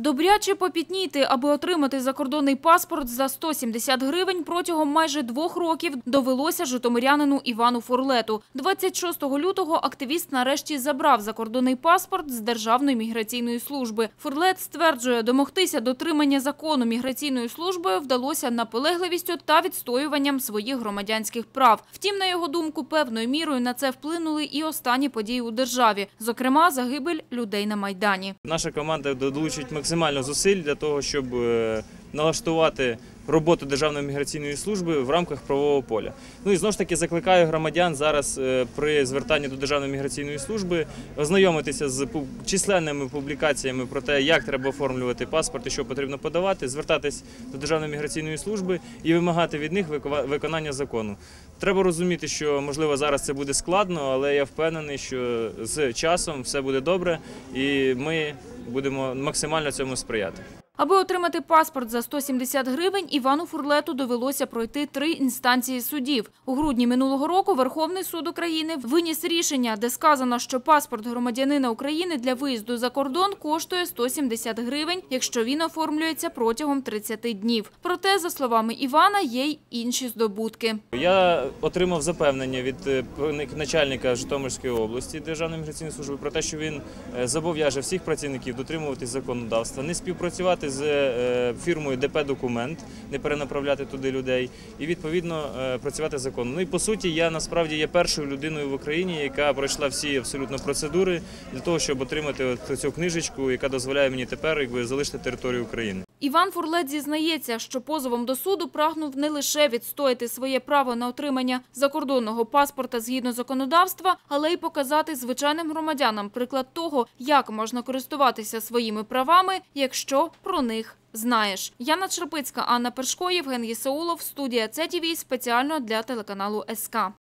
Добряче попітніти, аби отримати закордонний паспорт за 170 гривень протягом майже двох років довелося житомирянину Івану Форлету. 26 лютого активіст нарешті забрав закордонний паспорт з Державної міграційної служби. Форлет стверджує, домогтися дотримання закону міграційної служби вдалося наполегливістю та відстоюванням своїх громадянських прав. Втім, на його думку, певною мірою на це вплинули і останні події у державі, зокрема загибель людей на Майдані. Наша команда долучить максимально зусиль для того, щоб е, налаштувати роботу Державної міграційної служби в рамках правового поля. Ну і знову ж таки закликаю громадян зараз е, при звертанні до Державної міграційної служби ознайомитися з численними публікаціями про те, як треба оформлювати паспорт і що потрібно подавати, звертатись до Державної міграційної служби і вимагати від них виконання закону. Треба розуміти, що можливо зараз це буде складно, але я впевнений, що з часом все буде добре, і ми будемо максимально цьому сприяти. Аби отримати паспорт за 170 гривень, Івану Фурлету довелося пройти три інстанції судів. У грудні минулого року Верховний суд України виніс рішення, де сказано, що паспорт громадянина України для виїзду за кордон коштує 170 гривень, якщо він оформлюється протягом 30 днів. Проте, за словами Івана, є й інші здобутки. Я отримав запевнення від е, начальника Житомирської області Державної міграційної служби про те, що він е, зобов'яже всіх працівників дотримуватись законодавства, не співпрацювати з е, фірмою ДП Документ, не перенаправляти туди людей і відповідно е, працювати законно. Ну і по суті, я насправді є першою людиною в Україні, яка пройшла всі абсолютно процедури для того, щоб отримати от цю книжечку, яка дозволяє мені тепер якби залишити територію України. Іван Фурлет зізнається, що позовом до суду прагнув не лише відстояти своє право на отримання закордонного паспорта згідно законодавства, але й показати звичайним громадянам приклад того, як можна користуватися своїми правами, якщо про них знаєш. Яна Черпицька, Анна Першко, Євген Єсаулов, студія ЦТВ спеціально для телеканалу СК.